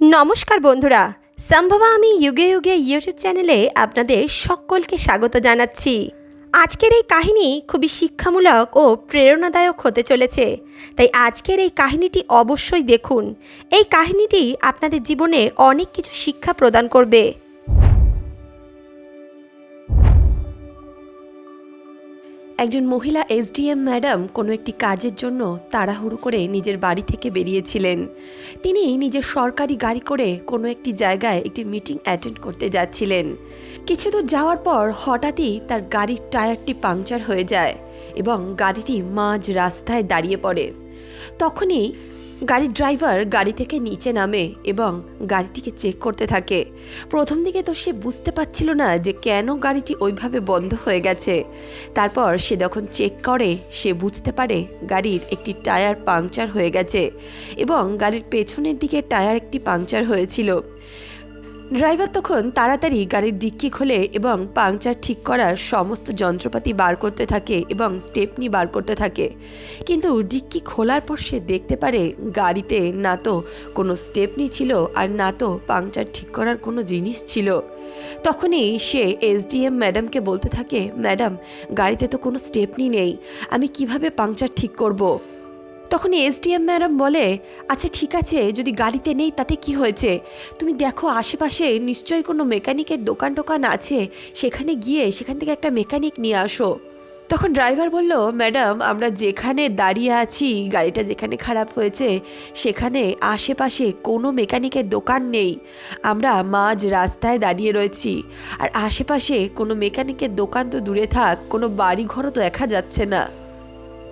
নমস্কার বন্ধুরা, সম্ভবা আমি যুগে যুগে ইউটিউব চ্যানেলে আপনাদের সকলকে স্বাগত জানাচ্ছি। আজকের এই কাহিনী খুবই শিক্ষামূলক ও প্রেরণাদায়ক হতে চলেছে, তাই আজকের এই কাহিনীটি অবশ্যই দেখুন। এই কাহিনীটি আপনাদের জীবনে অনেক কিছু শিক্ষা প্রদান করবে। একজন মহিলা এসডিএম ম্যাডাম কোনো একটি কাজের জন্য তাড়াহুড়ো করে নিজের বাড়ি থেকে বেরিয়েছিলেন। তিনি নিজের সরকারি গাড়ি করে কোনো একটি জায়গায় একটি মিটিং অ্যাটেন্ড করতে যাচ্ছিলেন। কিছু দূর যাওয়ার পর হঠাৎই তার গাড়ির টায়ারটি পাংচার হয়ে যায় এবং গাড়িটি মাঝ রাস্তায় দাঁড়িয়ে পড়ে। তখনই গাড়ির ড্রাইভার গাড়ি থেকে নিচে নামে এবং গাড়িটিকে চেক করতে থাকে। প্রথম দিকে তো সে বুঝতে পারছিল না যে কেন গাড়িটি ওইভাবে বন্ধ হয়ে গেছে। তারপর সে যখন চেক করে, সে বুঝতে পারে গাড়ির একটি টায়ার পাংচার হয়ে গেছে এবং গাড়ির পেছনের দিকে টায়ার একটি পাংচার হয়েছিল। ড্রাইভার তখন তাড়াতাড়ি গাড়ির ডিক্কি খোলে এবং পাংচার ঠিক করার সমস্ত যন্ত্রপাতি বার করতে থাকে এবং স্টেপনি বার করতে থাকে। কিন্তু ডিক্কি খোলার পর সে দেখতে পারে গাড়িতে না তো কোনো স্টেপনি ছিল আর না তো পাংচার ঠিক করার কোনো জিনিস ছিল। তখনই সে এসডিএম ম্যাডামকে বলতে থাকে, ম্যাডাম, গাড়িতে তো কোনো স্টেপনি নেই। আমি কীভাবে পাংচার ঠিক করব। তখন এসডিএম ম্যাডাম বলে আচ্ছা ঠিক আছে, যদি গাড়িতে নেই, তাতে কি হয়েছে? তুমি দেখো, আশেপাশে নিশ্চয়ই কোনো মেকানিকের দোকান টোকান আছে। সেখানে গিয়ে সেখান থেকে একটা মেকানিক নিয়ে আসো। তখন ড্রাইভার বলল, ম্যাডাম, আমরা যেখানে দাঁড়িয়ে আছি, গাড়িটা যেখানে খারাপ হয়েছে, সেখানে আশেপাশে কোনো মেকানিকের দোকান নেই। আমরা মাঝ রাস্তায় দাঁড়িয়ে রয়েছি। আর আশেপাশে কোনো মেকানিকের দোকান তো দূরে থাক, কোনো বাড়ি ঘরও তো দেখা যাচ্ছে না।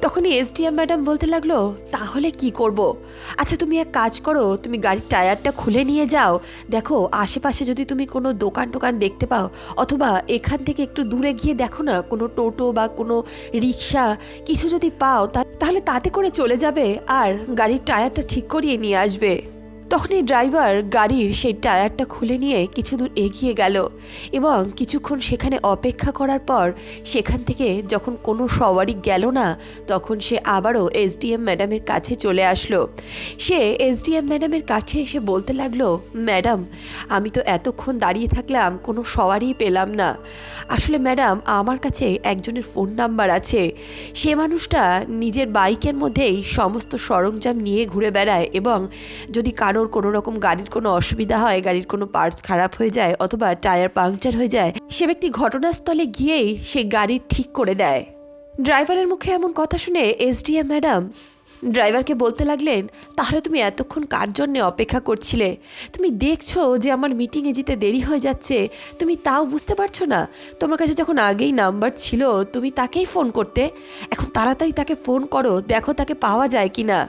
তখনই এসডিএম ম্যাডাম বলতে লাগল, তাহলে কি করব। আচ্ছা তুমি এক কাজ করো, তুমি গাড়ির টায়ারটা খুলে নিয়ে যাও দেখো, আশেপাশে যদি তুমি কোনো দোকান টোকান দেখতে পাও, অথবা এখান থেকে একটু দূরে গিয়ে দেখো না, কোনো টোটো বা কোনো রিক্সা কিছু যদি পাও তাহলে তাতে করে চলে যাবে আর গাড়ির টায়ারটা ঠিক করিয়ে নিয়ে আসবে তখনই ড্রাইভার গাড়ির সেই টায়ারটা খুলে নিয়ে কিছু দূর এগিয়ে গেল এবং কিছুক্ষণ সেখানে অপেক্ষা করার পর সেখান থেকে যখন কোনো সওয়ারি গেল না, তখন সে আবারও এসডিএম ম্যাডামের কাছে চলে আসলো। সে এসডিএম ম্যাডামের কাছে এসে বলতে লাগল, ম্যাডাম, আমি তো এতক্ষণ দাঁড়িয়ে থাকলাম, কোনো সওয়ারি পেলাম না। আসলে ম্যাডাম, আমার কাছে একজনের ফোন নাম্বার আছে। সে মানুষটা নিজের বাইকের মধ্যেই সমস্ত সরঞ্জাম নিয়ে ঘুরে বেড়ায় এবং যদি কারোর কোনো রকম গাড়ির কোনো অসুবিধা হয়, গাড়ির কোনো পার্টস খারাপ হয়ে যায় অথবা টায়ার পাংচার হয়ে যায়, সে ব্যক্তি ঘটনাস্থলে গিয়েই সে গাড়ি ঠিক করে দেয়। ড্রাইভারের মুখে এমন কথা শুনে এসডিএম ম্যাডাম, ড্রাইভারকে বলতে লাগলেন, তাহলে তুমি এতক্ষণ কার জন্যে অপেক্ষা করছিলে? তুমি দেখছ যে আমার মিটিংয়ে যেতে দেরি হয়ে যাচ্ছে, তুমি তাও বুঝতে পারছ না? তোমার কাছে যখন আগেই নাম্বার ছিল, তুমি তাকেই ফোন করতে? এখন তাড়াতাড়ি তাকে ফোন করো, দেখো তাকে পাওয়া যায় কি না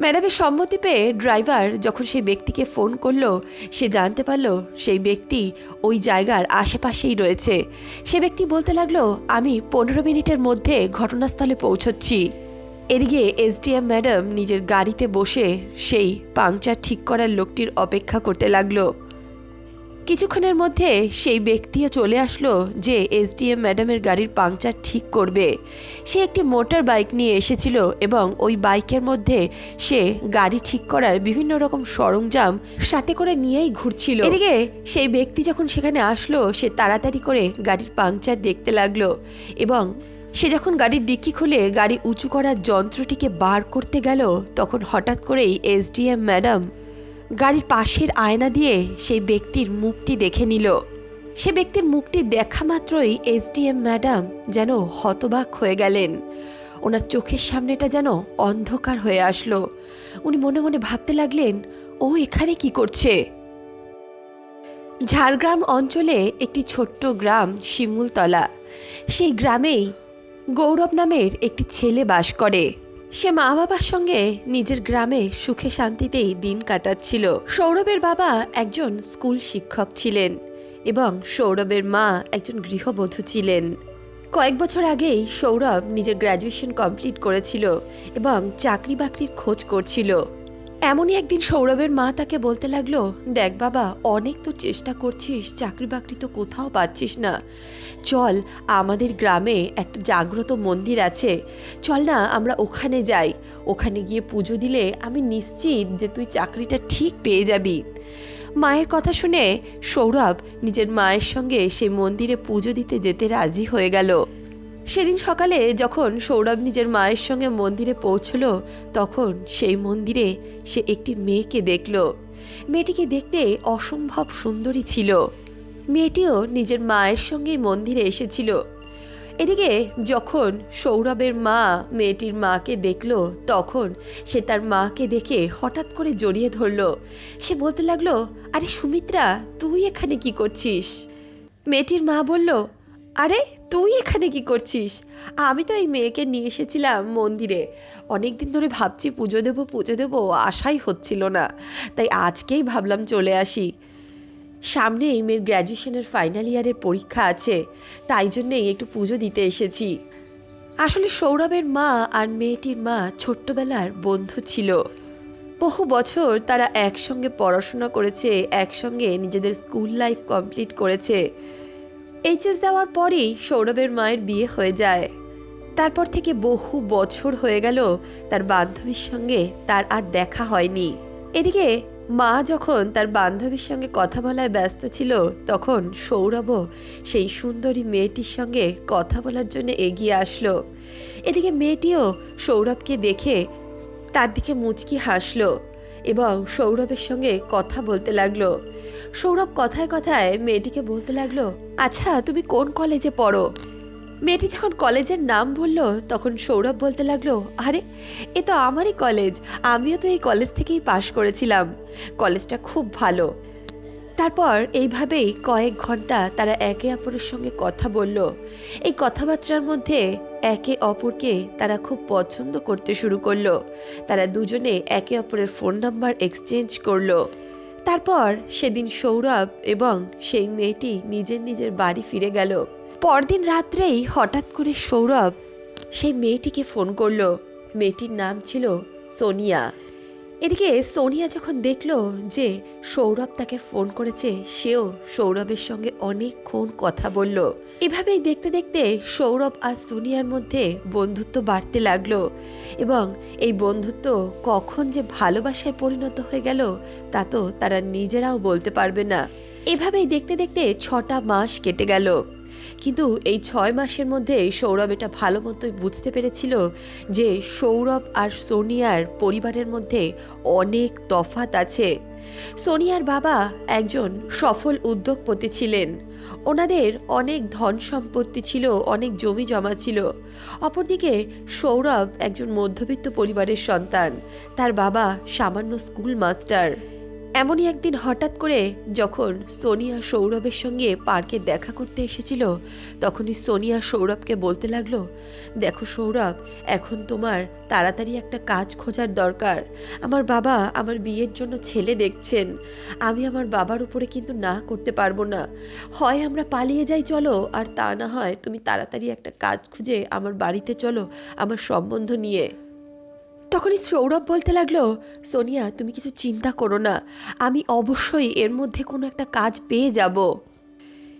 ম্যাডামের সম্মতি পেয়ে ড্রাইভার যখন সেই ব্যক্তিকে ফোন করল, সে জানতে পারল সেই ব্যক্তি ওই জায়গার আশেপাশেই রয়েছে। সে ব্যক্তি বলতে লাগল, আমি পনেরো মিনিটের মধ্যে ঘটনাস্থলে পৌঁছচ্ছি। এদিকে এসডিএম ম্যাডাম নিজের গাড়িতে বসে সেই পাংচার ঠিক করার লোকটির অপেক্ষা করতে লাগল। কিছুক্ষণের মধ্যে সেই ব্যক্তিও চলে আসলো যে এসডিএম ম্যাডামের গাড়ির পাংচার ঠিক করবে। সে একটি মোটর বাইক নিয়ে এসেছিল এবং ওই বাইকের মধ্যে সে গাড়ি ঠিক করার বিভিন্ন রকম সরঞ্জাম সাথে করে নিয়েই ঘুরছিল। এদিকে সেই ব্যক্তি যখন সেখানে আসলো, সে তাড়াতাড়ি করে গাড়ির পাংচার দেখতে লাগল এবং সে যখন গাড়ির ডিক্কি খুলে গাড়ি উঁচু করার যন্ত্রটিকে বার করতে গেল, তখন হঠাৎ করেই এসডিএম ম্যাডাম গাড়ির পাশের আয়না দিয়ে সেই ব্যক্তির মুখটি দেখে নিল। সে ব্যক্তির মুখটি দেখা মাত্রই এসডিএম ম্যাডাম যেন হতবাক হয়ে গেলেন। ওনার চোখের সামনেটা যেন অন্ধকার হয়ে আসলো। উনি মনে মনে ভাবতে লাগলেন, ও এখানে কি করছে? ঝাড়গ্রাম অঞ্চলে একটি ছোট্ট গ্রাম, শিমুলতলা। সেই গ্রামেই গৌরব নামের একটি ছেলে বাস করে। সে মা বাবার সঙ্গে নিজের গ্রামে সুখে শান্তিতেই দিন কাটাচ্ছিল। সৌরভের বাবা একজন স্কুল শিক্ষক ছিলেন এবং সৌরভের মা একজন গৃহবধূ ছিলেন। কয়েক বছর আগেই সৌরভ নিজের গ্র্যাজুয়েশন কমপ্লিট করেছিল এবং চাকরি বাকরির খোঁজ করছিল। এমনই একদিন সৌরভের মা তাকে বলতে লাগল, দেখ বাবা, অনেক তো চেষ্টা করছিস, চাকরি বাকরি তো কোথাও পাচ্ছিস না। চল, আমাদের গ্রামে একটা জাগ্রত মন্দির আছে। চল না, আমরা ওখানে যাই। ওখানে গিয়ে পুজো দিলে আমি নিশ্চিত যে তুই চাকরিটা ঠিক পেয়ে যাবি। মায়ের কথা শুনে সৌরভ নিজের মায়ের সঙ্গে সেই মন্দিরে পুজো দিতে যেতে রাজি হয়ে গেল। সেদিন সকালে যখন সৌরভ নিজের মায়ের সঙ্গে মন্দিরে পৌঁছলো, তখন সেই মন্দিরে সে একটি মেয়েকে দেখল। মেয়েটিকে দেখতে অসম্ভব সুন্দরী ছিল। মেয়েটিও নিজের মায়ের সঙ্গেই মন্দিরে এসেছিল। এদিকে যখন সৌরভের মা মেয়েটির মাকে দেখল, তখন সে তার মাকে দেখে হঠাৎ করে জড়িয়ে ধরল। সে বলতে লাগল, আরে সুমিত্রা, তুই এখানে কি করছিস? মেয়েটির মা বলল আরে, তুই এখানে কি করছিস? আমি তো এই মেয়েকে নিয়ে এসেছিলাম মন্দিরে। অনেক দিন ধরে ভাবছি পুজো দেবো পুজো দেবো, আশাই হচ্ছিল না। তাই আজকেই ভাবলাম চলে আসি। সামনে এই মেয়ের গ্র্যাজুয়েশনের ফাইনাল ইয়ারের পরীক্ষা আছে, তাই জন্যেই একটু পুজো দিতে এসেছি। আসলে সৌরভের মা আর মেয়েটির মা ছোট্টবেলার বন্ধু ছিল। বহু বছর তারা একসঙ্গে পড়াশোনা করেছে, একসঙ্গে নিজেদের স্কুল লাইফ কমপ্লিট করেছে। এইচএস দেওয়ার পরেই সৌরভের মায়ের বিয়ে হয়ে যায়। তারপর থেকে বহু বছর হয়ে গেল তার বান্ধবীর সঙ্গে তার আর দেখা হয়নি। এদিকে মা যখন তার বান্ধবীর সঙ্গে কথা বলায় ব্যস্ত ছিল, তখন সৌরভও সেই সুন্দরী মেয়েটির সঙ্গে কথা বলার জন্য এগিয়ে আসলো। এদিকে মেয়েটিও সৌরভকে দেখে তার দিকে মুচকি হাসলো। এবং সৌরভের সঙ্গে কথা বলতে লাগল। সৌরভ কথায় কথায় মেয়েটিকে বলতে লাগল আচ্ছা তুমি কোন কলেজে পড়ো? মেয়েটি যখন কলেজের নাম বলল, তখন সৌরভ বলতে লাগল, আরে, এ তো আমারই কলেজ। আমিও তো এই কলেজ থেকেই পাশ করেছিলাম। কলেজটা খুব ভালো। তারপর এইভাবেই কয়েক ঘণ্টা তারা একে অপরের সঙ্গে কথা বলল। এই কথাবার্তার মধ্যে একে অপরকে তারা খুব পছন্দ করতে শুরু করল। তারা দুজনে একে অপরের ফোন নাম্বার এক্সচেঞ্জ করল। তারপর সেদিন সৌরভ এবং সেই মেয়েটি নিজের নিজের বাড়ি ফিরে গেল। পরদিন রাত্রেই হঠাৎ করে সৌরভ সেই মেয়েটিকে ফোন করল। মেয়েটির নাম ছিল সোনিয়া। এদিকে সোনিয়া যখন দেখল যে সৌরভ তাকে ফোন করেছে, সেও সৌরভের সঙ্গে অনেকক্ষণ কথা বলল। এভাবেই দেখতে দেখতে সৌরভ আর সোনিয়ার মধ্যে বন্ধুত্ব বাড়তে লাগল এবং এই বন্ধুত্ব কখন যে ভালোবাসায় পরিণত হয়ে গেল, তা তো তারা নিজেরাও বলতে পারবে না। এভাবেই দেখতে দেখতে ছটা মাস কেটে গেল। কিন্তু এই ছয় মাসের মধ্যে সৌরভ এটা ভালো মতোই বুঝতে পেরেছিল যে সৌরভ আর সোনিয়ার পরিবারের মধ্যে অনেক তফাত আছে। সোনিয়ার বাবা একজন সফল উদ্যোগপতি ছিলেন। ওনাদের অনেক ধন সম্পত্তি ছিল, অনেক জমি জমা ছিল। অপরদিকে সৌরভ একজন মধ্যবিত্ত পরিবারের সন্তান, তার বাবা সামান্য স্কুল মাস্টার। এমনই একদিন হঠাৎ করে যখন সোনিয়া সৌরভের সঙ্গে পার্কে দেখা করতে এসেছিল, তখনই সোনিয়া সৌরভকে বলতে লাগল, দেখো সৌরভ, এখন তোমার তাড়াতাড়ি একটা কাজ খোঁজার দরকার। আমার বাবা আমার বিয়ের জন্য ছেলে দেখছেন। আমি আমার বাবার উপরে কিন্তু না করতে পারব না। হয় আমরা পালিয়ে যাই, চলো, আর তা না হয় তুমি তাড়াতাড়ি একটা কাজ খুঁজে আমার বাড়িতে চলো, আমার সম্বন্ধ নিয়ে। তখনই সৌরভ বলতে লাগল, সোনিয়া, তুমি কিছু চিন্তা করো না। আমি অবশ্যই এর মধ্যে কোনো একটা কাজ পেয়ে যাব।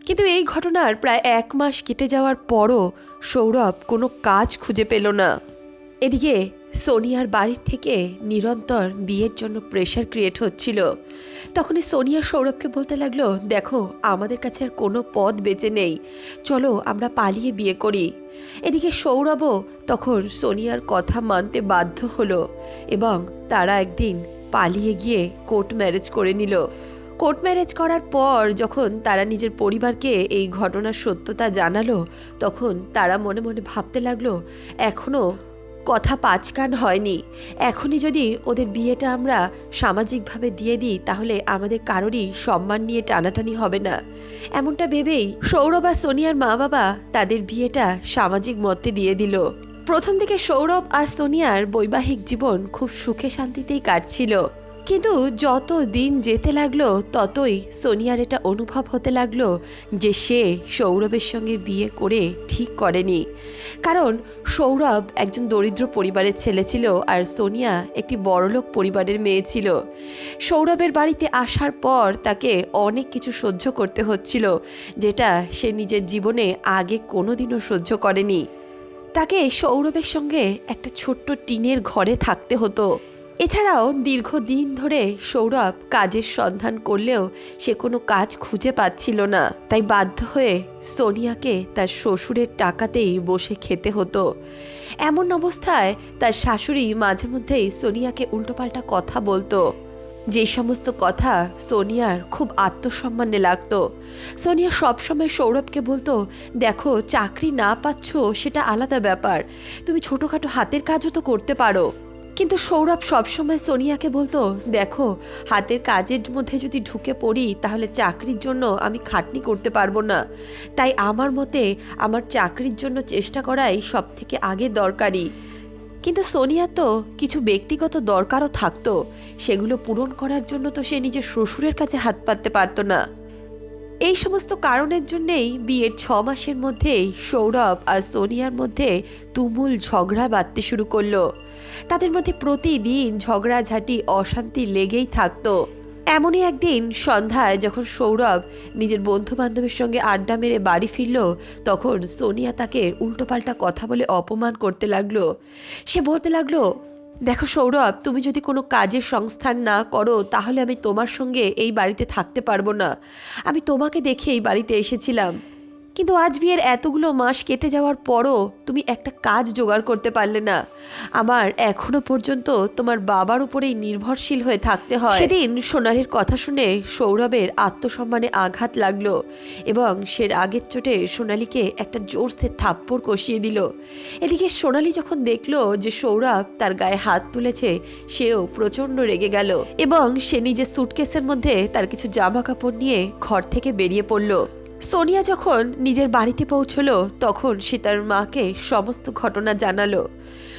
কিন্তু এই ঘটনার প্রায় এক মাস কেটে যাওয়ার পরও সৌরভ কোনো কাজ খুঁজে পেল না। এদিকে সোনিয়ার বাড়ির থেকে নিরন্তর বিয়ের জন্য প্রেশার ক্রিয়েট হচ্ছিল। তখনই সোনিয়া সৌরভকে বলতে লাগল, দেখো, আমাদের কাছে আর কোনো পথ বেঁচে নেই। চলো, আমরা পালিয়ে বিয়ে করি। এদিকে সৌরভও তখন সোনিয়ার কথা মানতে বাধ্য হলো এবং তারা একদিন পালিয়ে গিয়ে কোর্ট ম্যারেজ করে নিল। কোর্ট ম্যারেজ করার পর যখন তারা নিজের পরিবারকে এই ঘটনার সত্যতা জানালো, তখন তারা মনে মনে ভাবতে লাগল এখনও কথা পাঁচকান হয়নি। এখনই যদি ওদের বিয়েটা আমরা সামাজিকভাবে দিয়ে দিই, তাহলে আমাদের কারোরই সম্মান নিয়ে টানাটানি হবে না। এমনটা ভেবেই সৌরভ আর সোনিয়ার মা বাবা তাদের বিয়েটা সামাজিক মতে দিয়ে দিল। প্রথম দিকে সৌরভ আর সোনিয়ার বৈবাহিক জীবন খুব সুখে শান্তিতেই কাটছিল। কিন্তু যত দিন যেতে লাগল, ততই সোনিয়ার এটা অনুভব হতে লাগল যে সে সৌরভের সঙ্গে বিয়ে করে ঠিক করেনি। কারণ সৌরভ একজন দরিদ্র পরিবারের ছেলে ছিল আর সোনিয়া একটি বড়লোক পরিবারের মেয়ে ছিল। সৌরভের বাড়িতে আসার পর তাকে অনেক কিছু সহ্য করতে হচ্ছিল, যেটা সে নিজের জীবনে আগে কোনোদিনও সহ্য করেনি। তাকে সৌরভের সঙ্গে একটা ছোট্ট টিনের ঘরে থাকতে হতো। এছাড়াও দীর্ঘদিন ধরে সৌরভ কাজের সন্ধান করলেও সে কোনো কাজ খুঁজে পাচ্ছিল না। তাই বাধ্য হয়ে সোনিয়াকে তার শ্বশুরের টাকাতেই বসে খেতে হতো। এমন অবস্থায় তার শাশুড়ি মাঝে মধ্যেই সোনিয়াকে উল্টোপাল্টা কথা বলতো। যে সমস্ত কথা সোনিয়ার খুব আত্মসম্মানে লাগতো। সোনিয়া সবসময় সৌরভকে বলতো, দেখো, চাকরি না পাচ্ছ, সেটা আলাদা ব্যাপার। তুমি ছোটোখাটো হাতের কাজও তো করতে পারো। কিন্তু সৌরভ সবসময় সোনিয়াকে বলতো, দেখো, হাতের কাজের মধ্যে যদি ঢুকে পড়ি, তাহলে চাকরির জন্য আমি খাটনি করতে পারব না। তাই আমার মতে, আমার চাকরির জন্য চেষ্টা করাই সব থেকে আগে দরকারি। কিন্তু সোনিয়া তো কিছু ব্যক্তিগত দরকারও থাকতো। সেগুলো পূরণ করার জন্য তো সে নিজের শ্বশুরের কাছে হাত পাততে পারতো না। এই সমস্ত কারণের জন্যেই বিয়ের ছ মাসের মধ্যেই সৌরভ আর সোনিয়ার মধ্যে তুমুল ঝগড়া বাঁধতে শুরু করল। তাদের মধ্যে প্রতিদিন ঝগড়াঝাটি অশান্তি লেগেই থাকতো। এমনই একদিন সন্ধ্যায় যখন সৌরভ নিজের বন্ধু বান্ধবের সঙ্গে আড্ডা মেরে বাড়ি ফিরল, তখন সোনিয়া তাকে উল্টোপাল্টা কথা বলে অপমান করতে লাগল। সে বলতে লাগল দেখো সৌরভ, তুমি যদি কোনো কাজের সংস্থান না করো, তাহলে আমি তোমার সঙ্গে এই বাড়িতে থাকতে পারব না। আমি তোমাকে দেখে এই বাড়িতে এসেছিলাম। কিন্তু আজ বিয়ের এতগুলো মাস কেটে যাওয়ার পরও তুমি একটা কাজ জোগাড় করতে পারলে না। আমার এখনও পর্যন্ত তোমার বাবার উপরেই নির্ভরশীল হয়ে থাকতে হয়। সেদিন সোনালির কথা শুনে সৌরভের আত্মসম্মানে আঘাত লাগল এবং সে আগের চোটে সোনালিকে একটা জোরসে থাপ্পড় কষিয়ে দিল। এদিকে সোনালি যখন দেখল যে সৌরভ তার গায়ে হাত তুলেছে, সেও প্রচণ্ড রেগে গেল এবং সে নিজের সুটকেসের মধ্যে তার কিছু জামা কাপড় নিয়ে ঘর থেকে বেরিয়ে পড়ল। সোনিয়া যখন নিজের বাড়িতে পৌঁছলো, তখন সে তার মাকে সমস্ত ঘটনা জানালো।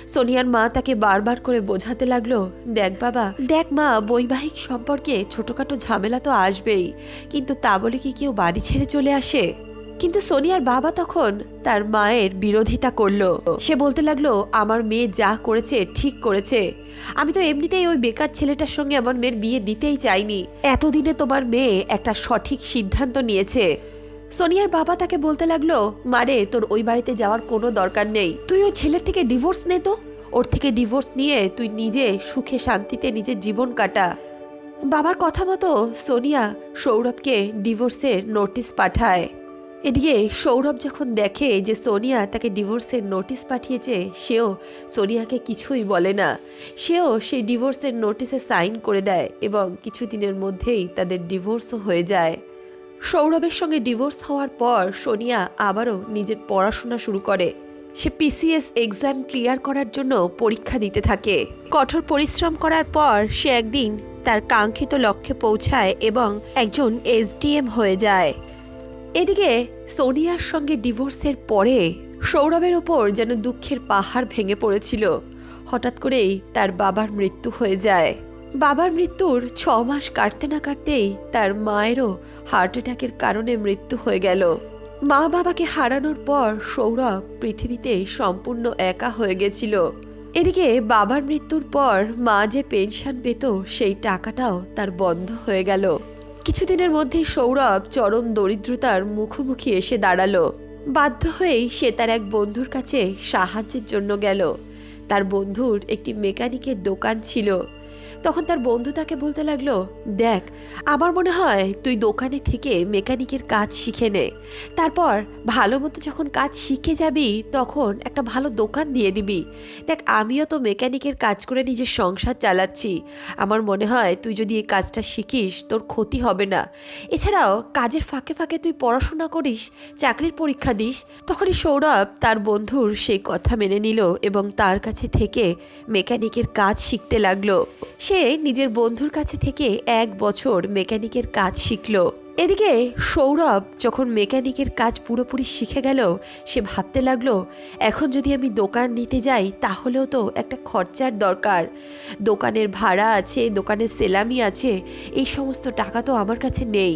সোনিয়ার মা তাকে বারবার করে বোঝাতে লাগল, দেখ বাবা, দেখ মা, বৈবাহিক সম্পর্কে ছোটোখাটো ঝামেলা তো আসবেই, কিন্তু তা বলে কি কেউ বাড়ি ছেড়ে চলে আসে? কিন্তু সোনিয়ার বাবা তখন তার মায়ের বিরোধিতা করল। সে বলতে লাগল, আমার মেয়ে যা করেছে, ঠিক করেছে। আমি তো এমনিতেই ওই বেকার ছেলেটার সঙ্গে আমার মেয়ের বিয়ে দিতেই চাইনি। এতদিনে তোমার মেয়ে একটা সঠিক সিদ্ধান্ত নিয়েছে। সোনিয়ার বাবা তাকে বলতে লাগল, মারে, তোর ওই বাড়িতে যাওয়ার কোনো দরকার নেই। তুই ওই ছেলের থেকে ডিভোর্স নে তো। ওর থেকে ডিভোর্স নিয়ে তুই নিজে সুখে শান্তিতে নিজের জীবন কাটা। বাবার কথা মতো সোনিয়া সৌরভকে ডিভোর্সের নোটিশ পাঠায়। এদিকে সৌরভ যখন দেখে যে সোনিয়া তাকে ডিভোর্সের নোটিশ পাঠিয়েছে, সেও সোনিয়াকে কিছুই বলে না। সেও সেই ডিভোর্সের নোটিশে সাইন করে দেয় এবং কিছুদিনের মধ্যেই তাদের ডিভোর্সও হয়ে যায়। সৌরভের সঙ্গে ডিভোর্স হওয়ার পর সোনিয়া আবারও নিজের পড়াশোনা শুরু করে। সে পিসিএস এক্সাম ক্লিয়ার করার জন্য পরীক্ষা দিতে থাকে। কঠোর পরিশ্রম করার পর সে একদিন তার কাঙ্ক্ষিত লক্ষ্যে পৌঁছায় এবং একজন এসডিএম হয়ে যায়। এদিকে সোনিয়ার সঙ্গে ডিভোর্সের পরে সৌরভের ওপর যেন দুঃখের পাহাড় ভেঙে পড়েছিল। হঠাৎ করেই তার বাবার মৃত্যু হয়ে যায়। বাবার মৃত্যুর ছ মাস কাটতে না কাটতেই তার মায়েরও হার্ট অ্যাটাকের কারণে মৃত্যু হয়ে গেল। মা বাবাকে হারানোর পর সৌরভ পৃথিবীতে সম্পূর্ণ একা হয়ে গেছিল। এদিকে বাবার মৃত্যুর পর মা যে পেনশন পেত, সেই টাকাটাও তার বন্ধ হয়ে গেল। কিছুদিনের মধ্যেই সৌরভ চরম দরিদ্রতার মুখোমুখি এসে দাঁড়াল। বাধ্য হয়েই সে তার এক বন্ধুর কাছে সাহায্যের জন্য গেল। তার বন্ধুর একটি মেকানিকের দোকান ছিল। তখন তার বন্ধু তাকে বলতে লাগল, দেখ, আমার মনে হয় তুই দোকানে থেকে মেকানিকের কাজ শিখে নে। তারপর ভালো মতো যখন কাজ শিখে যাবি, তখন একটা ভালো দোকান দিয়ে দিবি। দেখ, আমিও তো মেকানিকের কাজ করে নিজের সংসার চালাচ্ছি। আমার মনে হয় তুই যদি এই কাজটা শিখিস, তোর ক্ষতি হবে না। এছাড়াও, কাজের ফাঁকে ফাঁকে তুই পড়াশোনা করিস, চাকরির পরীক্ষা দিস। তখনই সৌরভ তার বন্ধুর সেই কথা মেনে নিল এবং তার কাছে থেকে মেকানিকের কাজ শিখতে লাগল। সে নিজের বন্ধুর কাছে থেকে এক বছর মেকানিকের কাজ শিখলো। এদিকে সৌরভ যখন মেকানিকের কাজ পুরোপুরি শিখে গেল, সে ভাবতে লাগল, এখন যদি আমি দোকান নিতে যাই, তাহলেও তো একটা খরচার দরকার। দোকানের ভাড়া আছে, দোকানের সেলামি আছে, এই সমস্ত টাকা তো আমার কাছে নেই।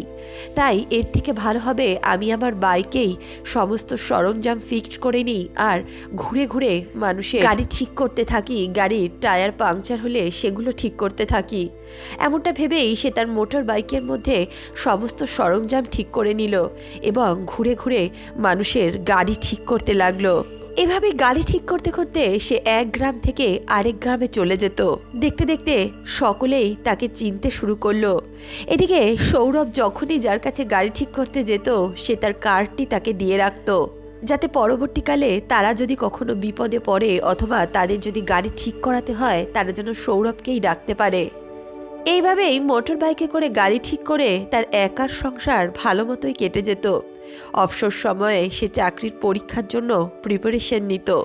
তাই এর থেকে ভালো হবে আমি আমার বাইকেই সমস্ত সরঞ্জাম ফিক্সড করে নিই আর ঘুরে ঘুরে মানুষের গাড়ি ঠিক করতে থাকি। গাড়ির টায়ার পাংচার হলে সেগুলো ঠিক করতে থাকি। এমনটা ভেবেই সে তার মোটর বাইকের মধ্যে সমস্ত সরঞ্জাম ঠিক করে নিল এবং ঘুরে ঘুরে মানুষের গাড়ি ঠিক করতে লাগল। এভাবে গাড়ি ঠিক করতে করতে সে এক গ্রাম থেকে আরেক গ্রামে চলে যেত। দেখতে দেখতে সকলেই তাকে চিনতে শুরু করল। এদিকে সৌরভ যখনই যার কাছে গাড়ি ঠিক করতে যেত, সে তার কার্ডটি তাকে দিয়ে রাখত। যাতে পরবর্তীকালে তারা যদি কখনো বিপদে পড়ে অথবা তাদের যদি গাড়ি ঠিক করাতে হয়, তারা যেন সৌরভকেই ডাকতে পারে। এইভাবেই মোটর বাইকে করে গাড়ি ঠিক করে তার একার সংসার ভালো মতোই কেটে যেত। অবসর সময়ে সে চাকরির পরীক্ষার জন্য প্রিপারেশন নিত।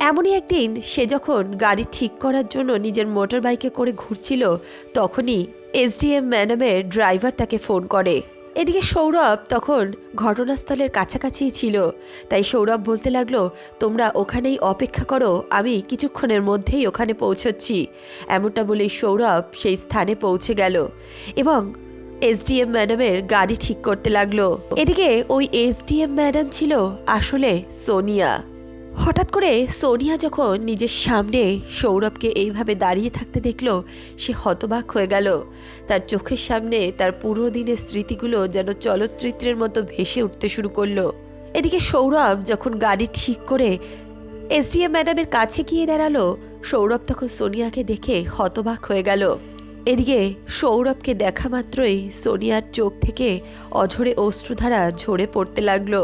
এমনই একদিন সে যখন গাড়ি ঠিক করার জন্য নিজের মোটর বাইকে করে ঘুরছিল, তখনই এসডিএম ম্যাডামের ড্রাইভার তাকে ফোন করে। এদিকে সৌরভ তখন ঘটনাস্থলের কাছাকাছিই ছিল, তাই সৌরভ বলতে লাগল, তোমরা ওখানেই অপেক্ষা করো, আমি কিছুক্ষণের মধ্যেই ওখানে পৌঁছচ্ছি। এমনটা বলেই সৌরভ সেই স্থানে পৌঁছে গেল এবং এসডিএম ম্যাডামের গাড়ি ঠিক করতে লাগল। এদিকে ওই এসডিএম ম্যাডাম ছিল আসলে সোনিয়া। হঠাৎ করে সোনিয়া যখন নিজের সামনে সৌরভকে এইভাবে দাঁড়িয়ে থাকতে দেখল, সে হতবাক হয়ে গেল। তার চোখের সামনে তার পুরো দিনের স্মৃতিগুলো যেন চলচ্চিত্রের মতো ভেসে উঠতে শুরু করল। এদিকে সৌরভ যখন গাড়ি ঠিক করে এসডিএম ম্যাডামের কাছে গিয়ে দাঁড়াল, সৌরভ তখন সোনিয়াকে দেখে হতবাক হয়ে গেল। এদিকে সৌরভকে দেখা মাত্রই সোনিয়ার চোখ থেকে অঝরে অশ্রুধারা ঝরে পড়তে লাগল।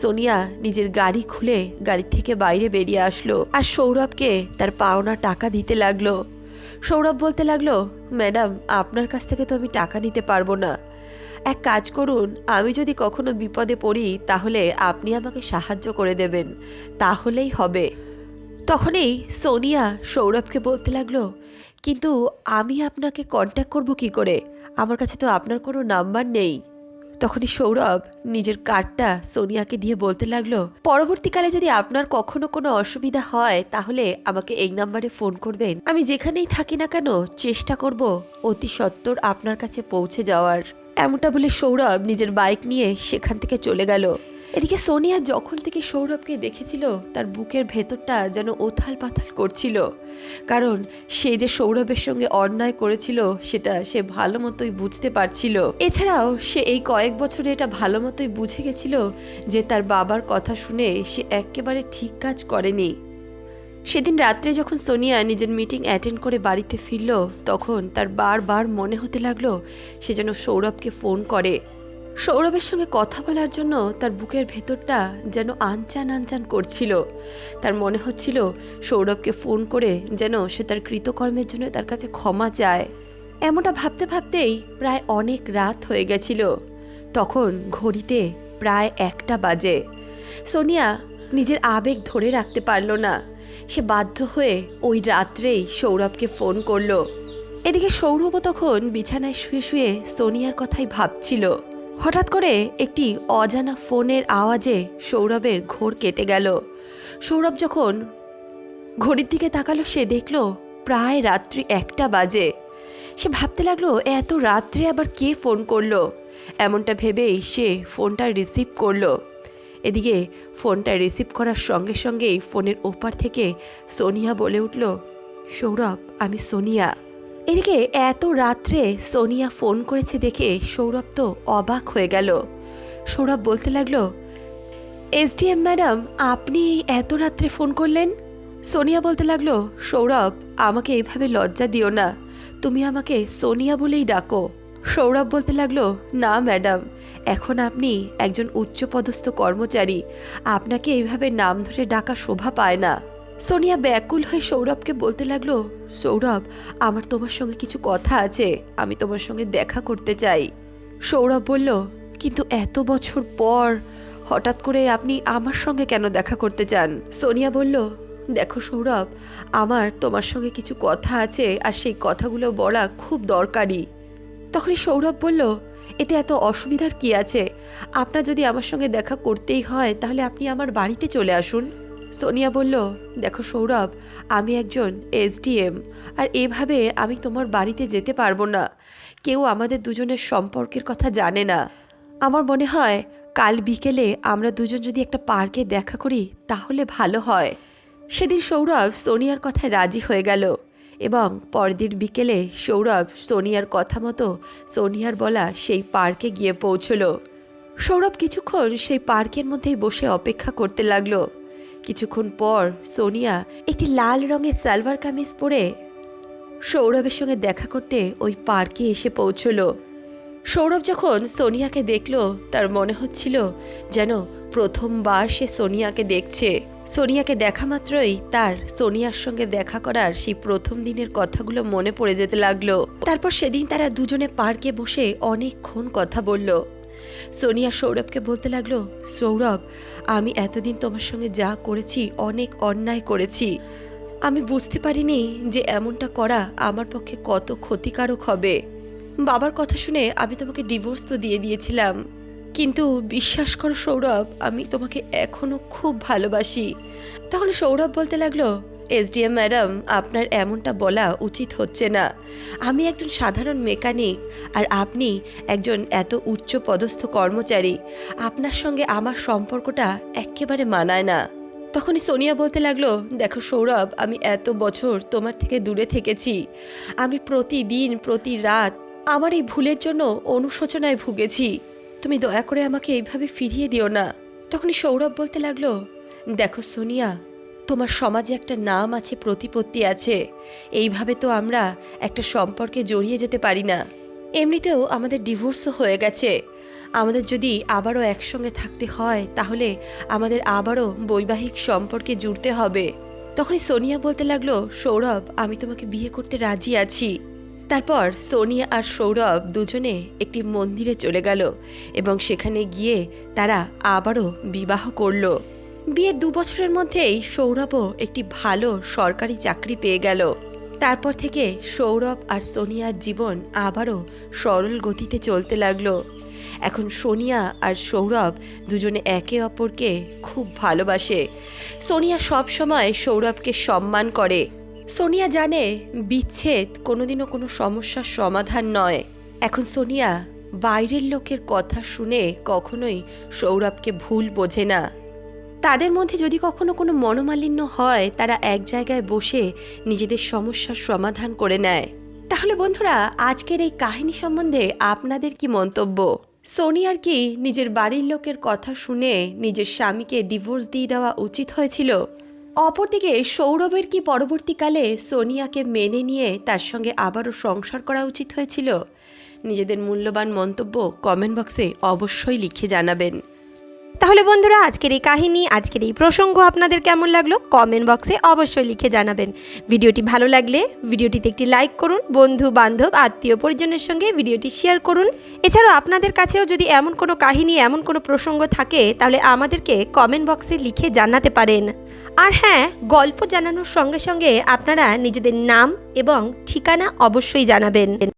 সোনিয়া নিজের গাড়ি খুলে গাড়ি থেকে বাইরে বেরিয়ে আসলো আর সৌরভকে তার পাওনা টাকা দিতে লাগল। সৌরভ বলতে লাগল, ম্যাডাম, আপনার কাছ থেকে তো আমি টাকা নিতে পারব না। এক কাজ করুন, আমি যদি কখনো বিপদে পড়ি তাহলে আপনি আমাকে সাহায্য করে দেবেন। তাহলেই হবে। তখনই সোনিয়া সৌরভকে বলতে লাগল, কিন্তু আমি আপনাকে কন্ট্যাক্ট করব কি করে? আমার কাছে তো আপনার কোনো নাম্বার নেই। তখনই সৌরভ নিজের কার্ডটা সোনিয়াকে দিয়ে বলতে লাগল, পরবর্তীকালে যদি আপনার কখনো কোনো অসুবিধা হয়, তাহলে আমাকে এই নাম্বারে ফোন করবেন। আমি যেখানেই থাকি না কেন, চেষ্টা করব অতি সত্বর আপনার কাছে পৌঁছে যাওয়ার। এমনটা বলে সৌরভ নিজের বাইক নিয়ে সেখান থেকে চলে গেল। এদিকে সোনিয়া যখন থেকে সৌরভকে দেখেছিল, তার বুকের ভেতরটা যেন ওথাল পাথাল করছিল। কারণ সে যে সৌরভের সঙ্গে অন্যায় করেছিল, সেটা সে ভালো মতোই বুঝতে পারছিল। এছাড়াও সে এই কয়েক বছরে এটা ভালো মতোই বুঝে গেছিল যে তার বাবার কথা শুনে সে একেবারে ঠিক কাজ করেনি। সেদিন রাত্রে যখন সোনিয়া নিজের মিটিং অ্যাটেন্ড করে বাড়িতে ফিরল, তখন তার বারবার মনে হতে লাগল সে যেন সৌরভকে ফোন করে। সৌরভের সঙ্গে কথা বলার জন্য তার বুকের ভেতরটা যেন আনচান আনচান করছিল। তার মনে হচ্ছিল সৌরভকে ফোন করে যেন সে তার কৃতকর্মের জন্য তার কাছে ক্ষমা চায়। এমনটা ভাবতে ভাবতেই প্রায় অনেক রাত হয়ে গেছিল। তখন ঘড়িতে প্রায় একটা বাজে। সোনিয়া নিজের আবেগ ধরে রাখতে পারল না। সে বাধ্য হয়ে ওই রাত্রেই সৌরভকে ফোন করল। এদিকে সৌরভও তখন বিছানায় শুয়ে শুয়ে সোনিয়ার কথাই ভাবছিল। হঠাৎ করে একটি অজানা ফোনের আওয়াজে সৌরভের ঘোর কেটে গেল। সৌরভ যখন ঘড়ির দিকে তাকালো, সে দেখল প্রায় রাত্রি একটা বাজে। সে ভাবতে লাগল, এত রাত্রে আবার কে ফোন করল? এমনটা ভেবেই সে ফোনটা রিসিভ করল। এদিকে ফোনটা রিসিভ করার সঙ্গে সঙ্গেই ফোনের ওপার থেকে সোনিয়া বলে উঠল, সৌরভ, আমি সোনিয়া। এদিকে এত রাত্রে সোনিয়া ফোন করেছে দেখে সৌরভ তো অবাক হয়ে গেল। সৌরভ বলতে লাগল, এসডিএম ম্যাডাম, আপনি এত রাত্রে ফোন করলেন? সোনিয়া বলতে লাগল, সৌরভ, আমাকে এইভাবে লজ্জা দিও না। তুমি আমাকে সোনিয়া বলেই ডাকো। সৌরভ বলতে লাগল, না ম্যাডাম, এখন আপনি একজন উচ্চপদস্থ কর্মচারী। আপনাকে এইভাবে নাম ধরে ডাকা শোভা পায় না। সোনিয়া ব্যাকুল হয়ে সৌরভকে বলতে লাগল, সৌরভ, আমার তোমার সঙ্গে কিছু কথা আছে, আমি তোমার সঙ্গে দেখা করতে চাই। সৌরভ বলল, কিন্তু এত বছর পর, হঠাৎ করে আপনি আমার সঙ্গে কেন দেখা করতে চান? সোনিয়া বলল, দেখো সৌরভ, আমার তোমার সঙ্গে কিছু কথা আছে, আর সেই কথাগুলো বলা খুব দরকারি। তখনই সৌরভ বলল, এতে এত অসুবিধার কি আছে? আপনার যদি আমার সঙ্গে দেখা করতেই হয়, তাহলে আপনি আমার বাড়িতে চলে আসুন। সোনিয়া বলল, দেখো সৌরভ, আমি একজন এসডিএম আর এভাবে আমি তোমার বাড়িতে যেতে পারব না। কেউ আমাদের দুজনের সম্পর্কের কথা জানে না। আমার মনে হয় কাল বিকেলে আমরা দুজন যদি একটা পার্কে দেখা করি, তাহলে ভালো হয়। সেদিন সৌরভ সোনিয়ার কথায় রাজি হয়ে গেল এবং পরদিন বিকেলে সৌরভ সোনিয়ার কথা মতো সোনিয়ার বলা সেই পার্কে গিয়ে পৌঁছল। সৌরভ কিছুক্ষণ সেই পার্কের মধ্যেই বসে অপেক্ষা করতে লাগল। কিছুক্ষণ পর সোনিয়া একটি লাল রঙের সালভার কামিজ পরে সৌরভের সঙ্গে দেখা করতে ওই পার্কে এসে পৌঁছলো। সৌরভ যখন সোনিয়াকে দেখল, তার মনে হচ্ছিল যেন প্রথমবার সে সোনিয়াকে দেখছে। সোনিয়াকে দেখা মাত্রই তার সোনিয়ার সঙ্গে দেখা করার সেই প্রথম দিনের কথাগুলো মনে পড়ে যেতে লাগল। তারপর সেদিন তারা দুজনে পার্কে বসে অনেকক্ষণ কথা বলল। সোনিয়া সৌরভকে বলতে লাগল, সৌরভ, আমি এতদিন তোমার সঙ্গে যা করেছি, অনেক অন্যায় করেছি। আমি বুঝতে পারিনি যে এমনটা করা আমার পক্ষে কত ক্ষতিকারক হবে। বাবার কথা শুনে আমি তোমাকে ডিভোর্স তো দিয়ে দিয়েছিলাম। কিন্তু বিশ্বাস করো সৌরভ, আমি তোমাকে এখনও খুব ভালোবাসি। তাহলে সৌরভ বলতে লাগল এসডিএম ম্যাডাম, আপনার এমনটা বলা উচিত হচ্ছে না। আমি একজন সাধারণ মেকানিক আর আপনি একজন এত উচ্চ পদস্থ কর্মচারী। আপনার সঙ্গে আমার সম্পর্কটা একেবারে মানায় না। তখনই সোনিয়া বলতে লাগল, দেখো সৌরভ, আমি এত বছর তোমার থেকে দূরে থেকেছি। আমি প্রতিদিন, প্রতি রাত আমার এই ভুলের জন্য অনুশোচনায় ভুগেছি। তুমি দয়া করে আমাকে এইভাবে ফিরিয়ে দিও না। তখনই সৌরভ বলতে লাগল, দেখো সোনিয়া তোমার সমাজে একটা নাম আছে, প্রতিপত্তি আছে। এইভাবে তো আমরা একটা সম্পর্কে জড়িয়ে যেতে পারি না। এমনিতেও আমাদের ডিভোর্সও হয়ে গেছে। আমাদের যদি আবারও একসঙ্গে থাকতে হয়, তাহলে আমাদের আবারও বৈবাহিক সম্পর্কে জুড়তে হবে। তখনই সোনিয়া বলতে লাগল, সৌরভ, আমি তোমাকে বিয়ে করতে রাজি আছি। তারপর সোনিয়া আর সৌরভ দুজনে একটি মন্দিরে চলে গেল এবং সেখানে গিয়ে তারা আবারও বিবাহ করল। বিয়ের দু বছরের মধ্যেই সৌরভও একটি ভালো সরকারি চাকরি পেয়ে গেল। তারপর থেকে সৌরভ আর সোনিয়ার জীবন আবারও সরল গতিতে চলতে লাগল। এখন সোনিয়া আর সৌরভ দুজনে একে অপরকে খুব ভালোবাসে। সোনিয়া সব সময় সৌরভকে সম্মান করে। সোনিয়া জানে বিচ্ছেদ কোনোদিনও কোনো সমস্যার সমাধান নয়। এখন সোনিয়া বাইরের লোকের কথা শুনে কখনোই সৌরভকে ভুল বোঝে না। তাদের মধ্যে যদি কখনো কোনো মনোমালিন্য হয়, তারা এক জায়গায় বসে নিজেদের সমস্যার সমাধান করে নেয়। তাহলে বন্ধুরা, আজকের এই কাহিনী সম্বন্ধে আপনাদের কি মন্তব্য? সোনিয়ার কি নিজের বাড়ির লোকের কথা শুনে নিজের স্বামীকে ডিভোর্স দিয়ে দেওয়া উচিত হয়েছিল? অপরদিকে, সৌরভের কি পরবর্তীকালে সোনিয়াকে মেনে নিয়ে তার সঙ্গে আবারও সংসার করা উচিত হয়েছিল? নিজেদের মূল্যবান মন্তব্য কমেন্ট বক্সে অবশ্যই লিখে জানাবেন। তাহলে বন্ধুরা, আজকের এই কাহিনী, আজকের এই প্রসঙ্গ আপনাদের কেমন লাগল? কমেন্ট বক্সে অবশ্যই লিখে জানাবেন। ভিডিওটি ভালো লাগলে ভিডিওটিতে একটি লাইক করুন বন্ধু বান্ধব আত্মীয় পরিজনের সঙ্গে ভিডিওটি শেয়ার করুন। এছাড়াও আপনাদের কাছেও যদি এমন কোনো কাহিনী, এমন কোনো প্রসঙ্গ থাকে, তাহলে আমাদেরকে কমেন্ট বক্সে লিখে জানাতে পারেন। আর হ্যাঁ গল্প জানানোর সঙ্গে সঙ্গে আপনারা নিজেদের নাম এবং ঠিকানা অবশ্যই জানাবেন।